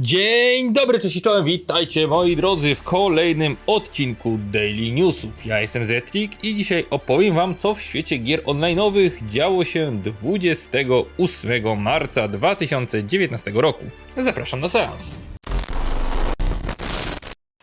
Dzień dobry, cześć czołem, witajcie moi drodzy w kolejnym odcinku Daily Newsów. Ja jestem Zetrik i dzisiaj opowiem wam co w świecie gier online'owych działo się 28 marca 2019 roku. Zapraszam na seans.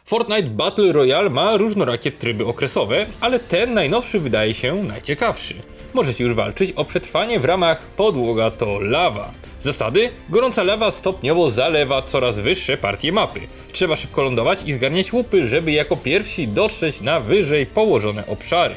Fortnite Battle Royale ma różnorakie tryby okresowe, ale ten najnowszy wydaje się najciekawszy. Możecie już walczyć o przetrwanie w ramach podłoga to lawa. Zasady? Gorąca lawa stopniowo zalewa coraz wyższe partie mapy. Trzeba szybko lądować i zgarniać łupy, żeby jako pierwsi dotrzeć na wyżej położone obszary.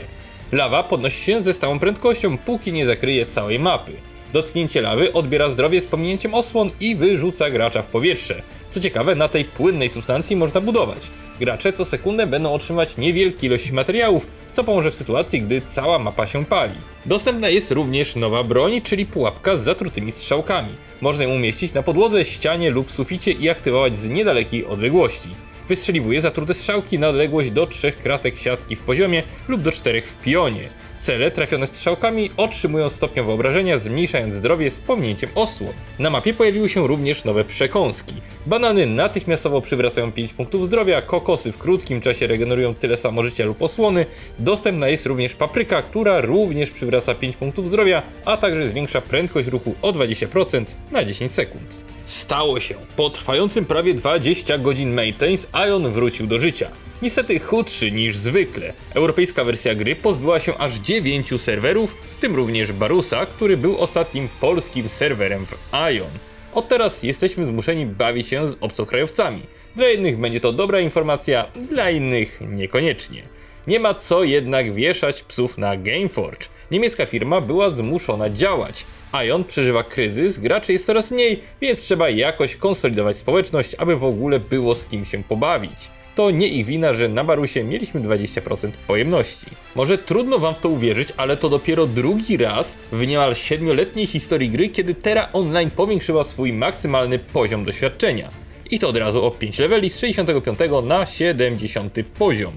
Lawa podnosi się ze stałą prędkością, póki nie zakryje całej mapy. Dotknięcie lawy odbiera zdrowie z pominięciem osłon i wyrzuca gracza w powietrze. Co ciekawe, na tej płynnej substancji można budować. Gracze co sekundę będą otrzymywać niewielkie ilości materiałów, co pomoże w sytuacji, gdy cała mapa się pali. Dostępna jest również nowa broń, czyli pułapka z zatrutymi strzałkami. Można ją umieścić na podłodze, ścianie lub suficie i aktywować z niedalekiej odległości. Wystrzeliwuje zatrute strzałki na odległość do 3 kratek siatki w poziomie lub do 4 w pionie. Cele trafione strzałkami otrzymują stopniowe obrażenia, zmniejszając zdrowie z pominięciem osłon. Na mapie pojawiły się również nowe przekąski. Banany natychmiastowo przywracają 5 punktów zdrowia, kokosy w krótkim czasie regenerują tyle samo życia lub osłony. Dostępna jest również papryka, która również przywraca 5 punktów zdrowia, a także zwiększa prędkość ruchu o 20% na 10 sekund. Stało się. Po trwającym prawie 20 godzin maintenance Ion wrócił do życia. Niestety chudszy niż zwykle. Europejska wersja gry pozbyła się aż 9 serwerów, w tym również Barusa, który był ostatnim polskim serwerem w Ion. Od teraz jesteśmy zmuszeni bawić się z obcokrajowcami. Dla jednych będzie to dobra informacja, dla innych niekoniecznie. Nie ma co jednak wieszać psów na Gameforge. Niemiecka firma była zmuszona działać. Ion przeżywa kryzys, graczy jest coraz mniej, więc trzeba jakoś konsolidować społeczność, aby w ogóle było z kim się pobawić. To nie ich wina, że na Barusie mieliśmy 20% pojemności. Może trudno wam w to uwierzyć, ale to dopiero drugi raz w niemal 7-letniej historii gry, kiedy Terra Online powiększyła swój maksymalny poziom doświadczenia. I to od razu o 5 leveli z 65 na 70 poziom.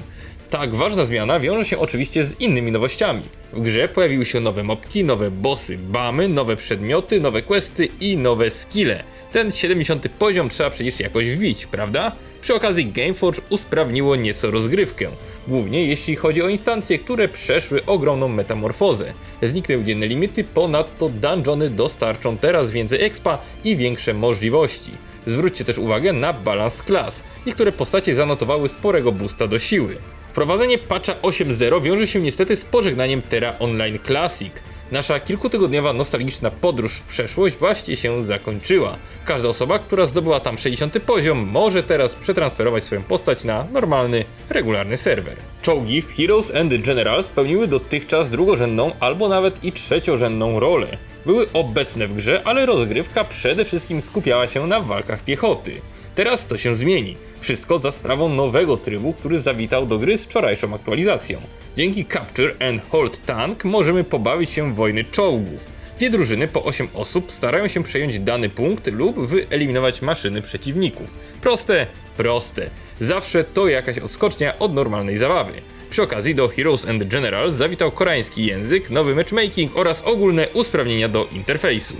Tak ważna zmiana wiąże się oczywiście z innymi nowościami. W grze pojawiły się nowe mopki, nowe bossy, bamy, nowe przedmioty, nowe questy i nowe skille. Ten 70 poziom trzeba przecież jakoś wbić, prawda? Przy okazji Gameforge usprawniło nieco rozgrywkę, głównie jeśli chodzi o instancje, które przeszły ogromną metamorfozę. Zniknęły dzienne limity, ponadto dungeony dostarczą teraz więcej expa i większe możliwości. Zwróćcie też uwagę na balans klas. Niektóre postacie zanotowały sporego boosta do siły. Wprowadzenie patcha 8.0 wiąże się niestety z pożegnaniem Terra Online Classic. Nasza kilkutygodniowa nostalgiczna podróż w przeszłość właśnie się zakończyła. Każda osoba, która zdobyła tam 60 poziom, może teraz przetransferować swoją postać na normalny, regularny serwer. Czołgi w Heroes and Generals pełniły dotychczas drugorzędną albo nawet i trzeciorzędną rolę. Były obecne w grze, ale rozgrywka przede wszystkim skupiała się na walkach piechoty. Teraz to się zmieni. Wszystko za sprawą nowego trybu, który zawitał do gry z wczorajszą aktualizacją. Dzięki Capture and Hold Tank możemy pobawić się w wojny czołgów. Dwie drużyny po 8 osób starają się przejąć dany punkt lub wyeliminować maszyny przeciwników. Proste, proste. Zawsze to jakaś odskocznia od normalnej zabawy. Przy okazji do Heroes and Generals zawitał koreański język, nowy matchmaking oraz ogólne usprawnienia do interfejsu.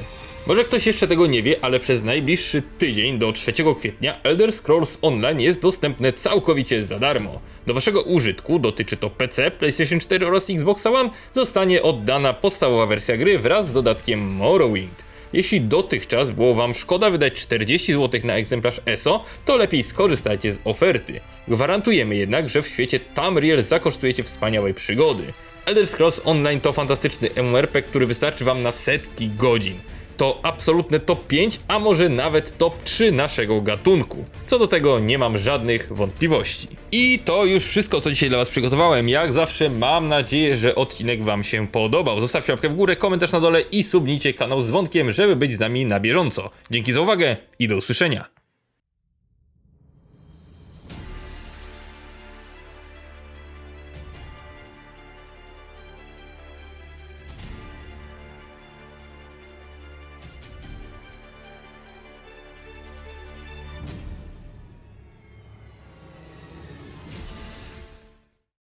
Może ktoś jeszcze tego nie wie, ale przez najbliższy tydzień do 3 kwietnia Elder Scrolls Online jest dostępne całkowicie za darmo. Do waszego użytku, dotyczy to PC, PlayStation 4 oraz Xbox One, zostanie oddana podstawowa wersja gry wraz z dodatkiem Morrowind. Jeśli dotychczas było wam szkoda wydać 40 zł na egzemplarz ESO, to lepiej skorzystajcie z oferty. Gwarantujemy jednak, że w świecie Tamriel zakosztujecie wspaniałej przygody. Elder Scrolls Online to fantastyczny MMORPG, który wystarczy wam na setki godzin to absolutne top 5, a może nawet top 3 naszego gatunku. Co do tego nie mam żadnych wątpliwości. I to już wszystko, co dzisiaj dla Was przygotowałem. Jak zawsze mam nadzieję, że odcinek Wam się podobał. Zostawcie łapkę w górę, komentarz na dole i subnijcie kanał z dzwonkiem, żeby być z nami na bieżąco. Dzięki za uwagę i do usłyszenia.